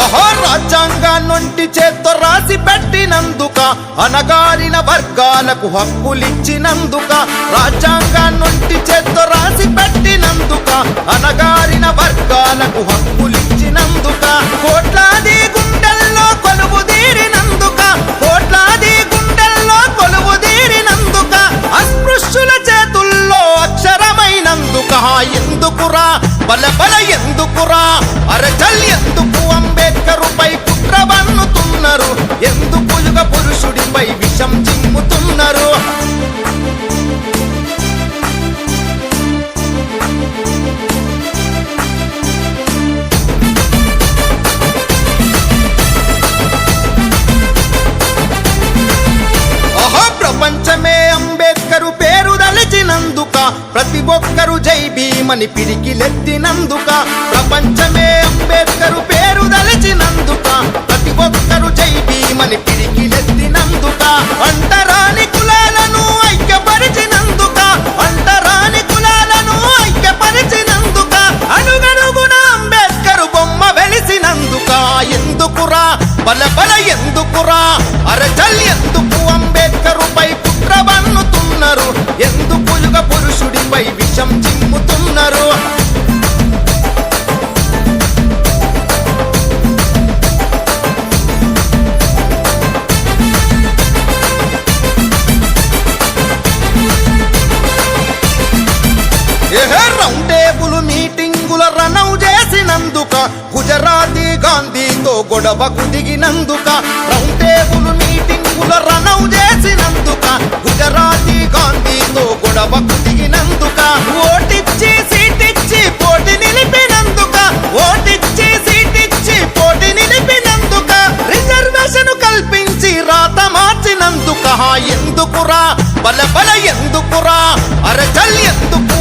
అహో రాజ్యాంగాన్నొంటి చేత్తో రాసి పెట్టినందుక అనగారిన వర్గాలకు హక్కులిచ్చినందుక రాజ్యాంగాన్నొంటి చేత్తో రాసి పెట్టినందుక అనగారిన వర్గాలకు హక్కులిచ్చినందుక కోట్లాది గుండెల్లో కొలువు తీరినందుక కోట్లాది గుండెల్లో కొలువు తీరినందుక అస్పృశ్యుల చేతుల్లో అక్షరమైనందుక ఎందుకురా? బల బల ఎందుకురా? అరచల్ ఎందుకు అమ్మ చిమ్ముతున్నారు ప్రపంచమే అంబేద్కరు పేరు దలిచినందుక ప్రతి ఒక్కరు జై భీమని పిరికి లెత్తినందుక ప్రపంచమే అంబేద్కరు పేరు దలిచిన ఎందుకురా? అరచల్ ఎందుకు అంబేద్కరుపై కుట్ర వన్నుతున్నారు? ఎందుకు యుగ పురుషుడిపై విషం చిమ్ముతున్నారు? రౌండ్ టేబుల్ మీటింగ్ రంగుల రణం చేసినందుక గుజరాతీ గాంధీతో గొడవకు దిగినందుక రౌండ్ టేబుల్ మీటింగుల రణం చేసినందుక గుజరాతీ గాంధీతో గొడవకు దిగినందుక ఓటిచ్చి సీటిచ్చి పోటీ నిలిపినందుక ఓటిచ్చి సీటిచ్చి పోటీ నిలిపినందుక రిజర్వేషన్ కల్పించి రాత మార్చినందుక ఎందుకురా? బల బల ఎందుకురా? అరచల్ ఎందుకు